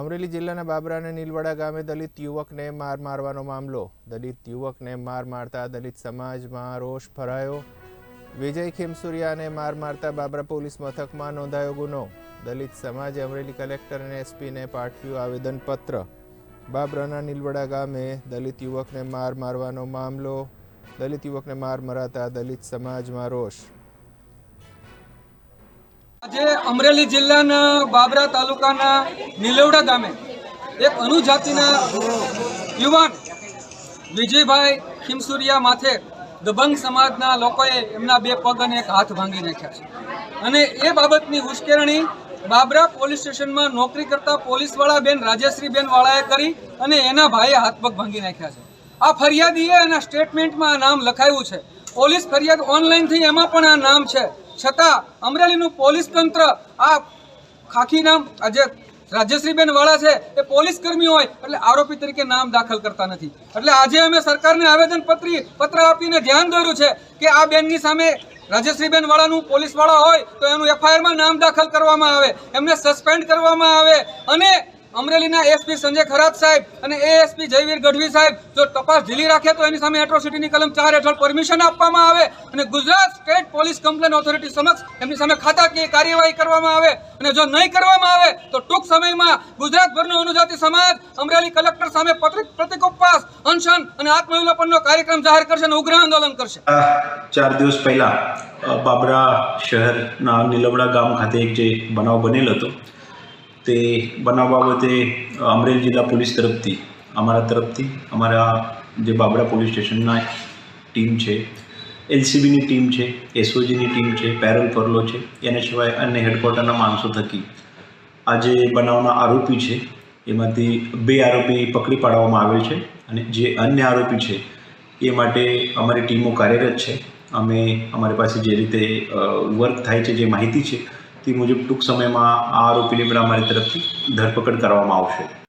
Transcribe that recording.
અમરેલી જિલ્લાના બાબરાના નીલવાડા ગામે દલિત યુવકને માર મારવાનો મામલો. દલિત યુવકને માર મારતા દલિત સમાજમાં રોષ ભરાયો. વિજય ખીમસુરિયાને માર મારતા બાબરા પોલીસ મથકમાં નોંધાયો ગુનો. દલિત સમાજે અમરેલી કલેક્ટર અને એસપીને પાઠવ્યું આવેદનપત્ર. બાબરાના નીલવડા ગામે દલિત યુવકને માર મારવાનો મામલો. દલિત યુવકને માર મરાતા દલિત સમાજમાં રોષ. આજે અમરેલી જિલ્લાના બાબરા તાલુકાના નીલવડા ગામે એક અનુજાતિના યુવાન વિજયભાઈ ખીમસુરિયા માથે દબંગ સમાજના લોકોએ એમના બે પગ અને એક હાથ ભાંગી નાખ્યા છે. અને એ બાબતની ઉશ્કેરણી બાબરા પોલીસ સ્ટેશનમાં નોકરી કરતા પોલીસવાળા બેન રાજેશ્રીબેન વાળાએ કરી અને એના ભાઈએ હાથ પગ ભાંગી નાખ્યા છે. આ ફરિયાદીએ એના સ્ટેટમેન્ટમાં આ નામ લખાયું છે. પોલીસ ફરિયાદ ઓનલાઈન થઈ એમાં પણ આ નામ છે. છતાં અમરેલીનું પોલીસ તંત્ર આ ખાખી નામ આજે રાજ્યશ્રીબેન વાળા છે, એ પોલીસ કર્મી હોય એટલે આરોપી તરીકે નામ દાખલ કરતા નથી. એટલે આજે અમે સરકારને આવેદન પત્રી પત્ર આપીને ધ્યાન દોર્યું છે કે આ બેનની સામે રાજ્યશ્રીબેન વાળાનું પોલીસવાળા હોય તો એનું એફઆઈઆરમાં નામ દાખલ કરવામાં આવે, એમને સસ્પેન્ડ કરવામાં આવે અને અમરેલીના એસપી સંજય ખરાત સાહેબ અને એએસપી જયવીર ગઢવી સાહેબ, જો તપાસ ઢીલી રાખે તો એની સામે એટ્રોસિટીની કલમ ચાર હેઠળ પરમિશન આપવામાં આવે અને Gujarat state police complaint authority સમક્ષ એમની સામે ખાતાકીય કાર્યવાહી કરવામાં આવે અને જો નહીં કરવામાં આવે તો ટૂંક સમયમાં ગુજરાતભરનો અનુજાતિ સમાજ અમરેલી કલેક્ટર સામે પ્રતિક ઉપવાસ, અનશન અને આત્મવિલોપનનો કાર્યક્રમ જાહેર કરશે અને ઉગ્ર આંદોલન કરશે. ચાર દિવસ પહેલા બાબરા શહેરના નીલવડા ગામ ખાતે એક જે બનાવ બનેલ હતો તે બનાવ બાબતે અમરેલી જિલ્લા પોલીસ તરફથી, અમારા તરફથી, અમારા જે બાબરા પોલીસ સ્ટેશનના ટીમ છે, એલસીબીની ટીમ છે, એસઓજીની ટીમ છે, પેરોલ ફરલો છે, એના સિવાય અન્ય હેડક્વાર્ટરના માણસો થકી આ જે બનાવના આરોપી છે, એમાંથી બે આરોપી પકડી પાડવામાં આવેલ છે અને જે અન્ય આરોપી છે, એ માટે અમારી ટીમો કાર્યરત છે. અમે અમારી પાસે જે રીતે વર્ક થાય છે, જે માહિતી છે તે મુજબ ટૂંક સમયમાં આ આરોપીની પણ અમારી તરફથી ધરપકડ કરવામાં આવશે.